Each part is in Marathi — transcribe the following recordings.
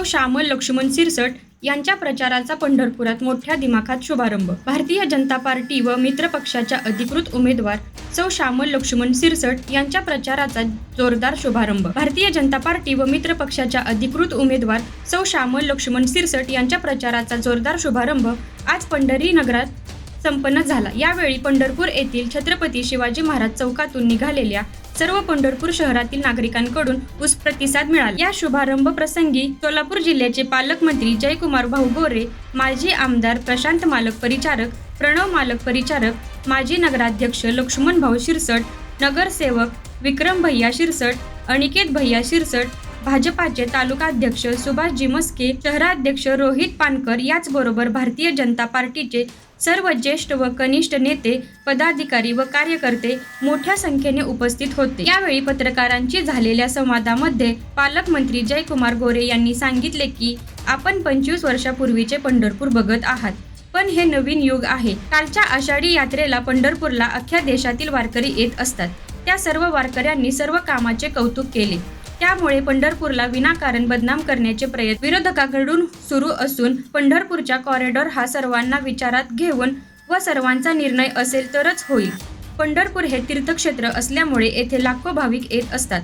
सौ श्यामल लक्ष्मण सिरसट यांच्या प्रचाराचा पंढरपुरात मोठ्या दिमाखात शुभारंभ. भारतीय जनता पार्टी व मित्र पक्षाच्या अधिकृत उमेदवार सौ श्यामल लक्ष्मण सिरसट यांच्या प्रचाराचा जोरदार शुभारंभ. भारतीय जनता पार्टी व मित्र पक्षाच्या अधिकृत उमेदवार सौ श्यामल लक्ष्मण सिरसट यांच्या प्रचाराचा जोरदार शुभारंभ आज पंढरी नगरात संपन्न झाला. यावेळी पंढरपूर येथील छत्रपती शिवाजी महाराज चौकातून निघालेल्या सर्व पंढरपूर शहरातील नागरिकांकडून उस प्रतिसाद मिळाला. या शुभारंभ प्रसंगी सोलापूर जिल्ह्याचे पालकमंत्री जयकुमार भाऊ गोरे माजी आमदार प्रशांत मालक परिचारक प्रणव मालक परिचारक माजी नगराध्यक्ष लक्ष्मण भाऊ शिरसट नगरसेवक विक्रम भैया शिरसट अनिकेत भैया शिरसट भाजपाचे तालुकाध्यक्ष सुभाष जिमस्के शहराध्यक्ष रोहित पानकर याचबरोबर भारतीय जनता पार्टीचे सर्व ज्येष्ठ व कनिष्ठ नेते पदाधिकारी व कार्यकर्ते मोठ्या संख्येने उपस्थित होते. यावेळी पत्रकारांची झालेल्या संवादामध्ये पालकमंत्री जयकुमार गोरे यांनी सांगितले की आपण पंचवीस वर्षापूर्वीचे पंढरपूर बघत आहात पण हे नवीन युग आहे. कालच्या आषाढी यात्रेला पंढरपूरला अख्ख्या देशातील वारकरी येत असतात. त्या सर्व वारकऱ्यांनी सर्व कामाचे कौतुक केले. त्यामुळे पंढरपूरला विनाकारण बदनाम करण्याचे प्रयत्न विरोधकाकडून सुरू असून पंढरपूरच्या कॉरिडॉर हा सर्वांना विचारात घेऊन व सर्वांचा निर्णय असेल तरच होईल. पंढरपूर हे तीर्थक्षेत्र असल्यामुळे येथे लाखो भाविक येत असतात.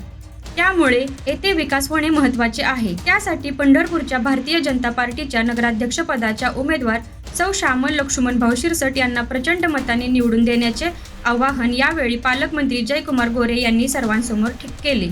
त्यामुळे येथे विकास होणे महत्त्वाचे आहे. त्यासाठी पंढरपूरच्या भारतीय जनता पार्टीच्या नगराध्यक्षपदाच्या उमेदवार सौ श्यामल लक्ष्मण भाऊ शिरसट यांना प्रचंड मताने निवडून देण्याचे आवाहन यावेळी पालकमंत्री जयकुमार गोरे यांनी सर्वांसमोर ठीक केले.